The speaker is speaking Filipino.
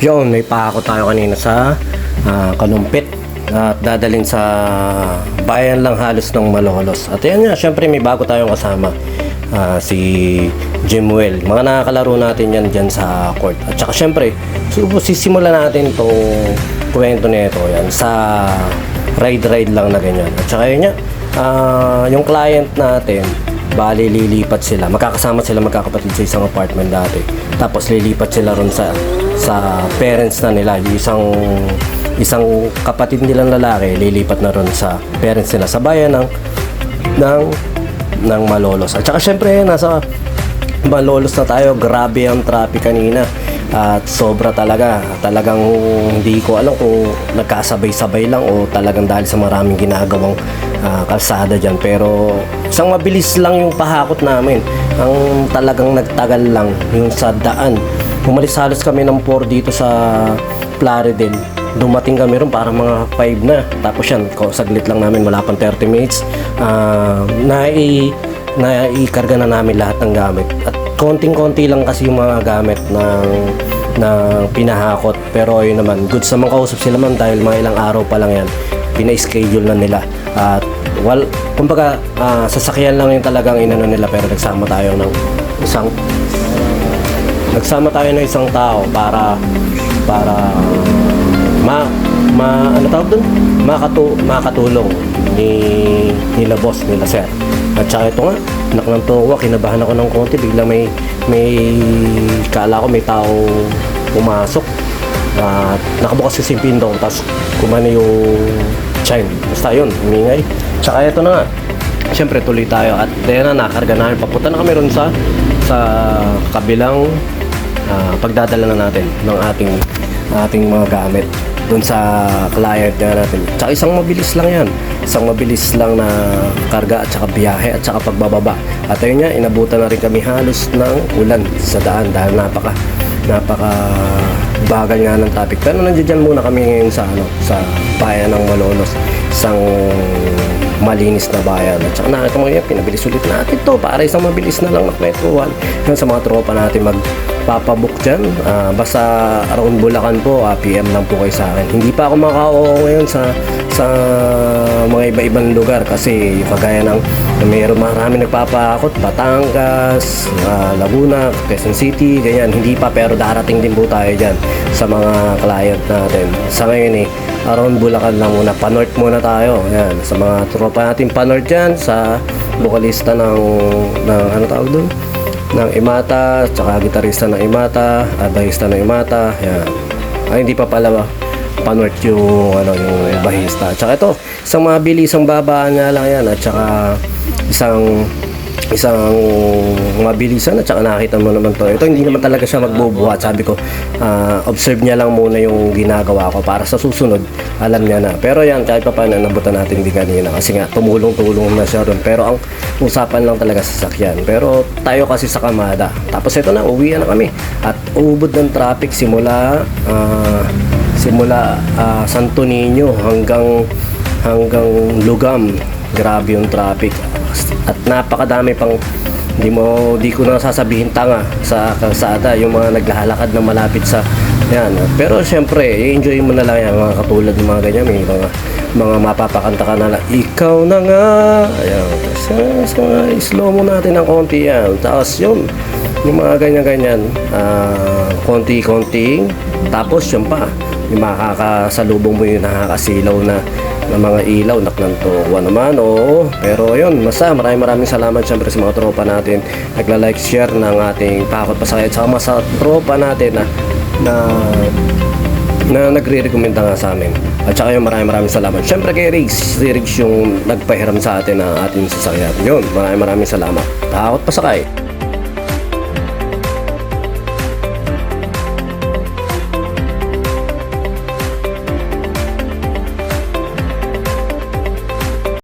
Yun, may pako tayo kanina sa ah, Kalumpit at dadalhin sa bayan lang halos ng Malolos. At yan nga, syempre may bago tayong kasama. Ah, si Jimuel. Mga nakakalaro natin yan dyan sa court. At saka syempre, so, sisimulan natin itong kwento nito yan sa ride-ride lang na ganyan. At saka yun nga, ah, yung client natin, bali lilipat sila. Magkakasama sila magkakapatid sa isang apartment dati. Tapos lilipat sila ron sa sa parents na nila. Yung isang isang kapatid nilang lalaki lilipat na ron sa parents nila sa bayan ng ng ng Malolos. At saka syempre nasa Malolos na tayo. Grabe ang traffic kanina. At sobra talaga. Talagang hindi ko alam kung nagkasabay-sabay lang o talagang dahil sa maraming ginagawang ah, kalsada dyan. Pero isang mabilis lang yung pahakot namin. Ang talagang nagtagal lang yung sa daan. Umalis halos kami ng 4 dito sa Plaridel. Dumating kami ron para mga 5 na. Tapos yan, saglit lang namin, wala pang 30 minutes. Ah, nai naikarga na namin lahat ng gamit. At konting-konti lang kasi yung mga gamit ng ng pinahakot. Pero yun naman, good sa mga kausap sila man dahil mga ilang araw pa lang yan. Pina-schedule na nila. At wal, kumbaga, ah, sasakyan lang yung talagang inano nila pero nagsama tayo ng isang nagsama tayo ng isang tao para para ma ma ano tawag doon makatu makatulong ni nila boss nila sir at saka ito nga anak ng tuwa kinabahan ako ng konti biglang may may kala ko may tao pumasok. At nakabukas kasi yung pinto tapos kumano yung chime basta yun umingay. Tsaka ito na nga Siyempre tuloy tayo. At dahil na nakarga namin papunta na kami ron sa sa kabilang ah, pagdadala na natin ng ating ating mga gamit dun sa client na natin. Tsaka isang mabilis lang yan. Isang mabilis lang na karga at saka biyahe at saka pagbababa. At ayun nga, inabutan na rin kami halos ng ulan sa daan dahil napaka napaka bagal nga ng traffic. Pero nandiyan muna kami ngayon sa ano sa bayan ng Malolos. Isang malinis na bayan. At saka nakita mo yan, pinabilis ulit natin to para isang mabilis na lang na kwentuhan. Yan sa mga tropa natin magpapabook dyan. Ah, basta around Bulacan po, ah, PM lang po kayo sa akin. Hindi pa ako makao ngayon sa sa iba-ibang lugar kasi kagaya ng mayroon marami nagpapakot Batangas, ah, Laguna, Quezon City, ganyan. Hindi pa pero darating din po tayo dyan sa mga client natin. Sa ngayon eh, around Bulacan lang muna. Panorth muna tayo. Yan. Sa mga tropa natin panorth dyan, sa vokalista ng, ng ano tawag doon? ng Imata, tsaka gitarista ng Imata, at bahista ng Imata. Yan. Ay, hindi pa pala? Panorth yung, ano, yung bahista. Tsaka ito, isang mabilis, isang babaan nga lang yan. At tsaka isang isang mabilisan at saka nakita mo naman to. Ito hindi naman talaga siya magbubuhat. Sabi ko ah, observe niya lang muna yung ginagawa ko para sa susunod alam niya na. Pero yan kahit pa paano nabutan natin din kanina. Kasi nga tumulong-tulong na siya ron pero ang usapan lang talaga sa sakyan pero tayo kasi sa kamada. Tapos ito na uwi na kami. At ubod ng traffic simula ah, simula ah, Santo Niño hanggang hanggang Lugam. Grabe yung traffic at napakadami pang di mo di ko na sasabihin tanga sa kalsada yung mga naglalakad na malapit sa yan. Pero syempre i-enjoy mo na lang yan mga katulad ng mga ganyan may mga mga mapapakanta ka na lang ikaw na nga. Ayan. Sa, sa slow mo natin ng konti yan. Tapos yun yung mga ganyan-ganyan ah, konti-konting tapos yun pa yung makakasalubong mo yung nakakasilaw na ng mga ilaw naknantuwa naman oo. Pero yun basta maraming maraming salamat syempre sa mga tropa natin. Nagla-like share ng ating pakot saka mga sa tropa natin na na na nagre-recommenda nga sa amin. At saka yung maraming maraming salamat. Syempre kay Riggs si Riggs yung nagpahiram sa atin ng ating sasakyan. Yun maraming maraming salamat. Takot pasakay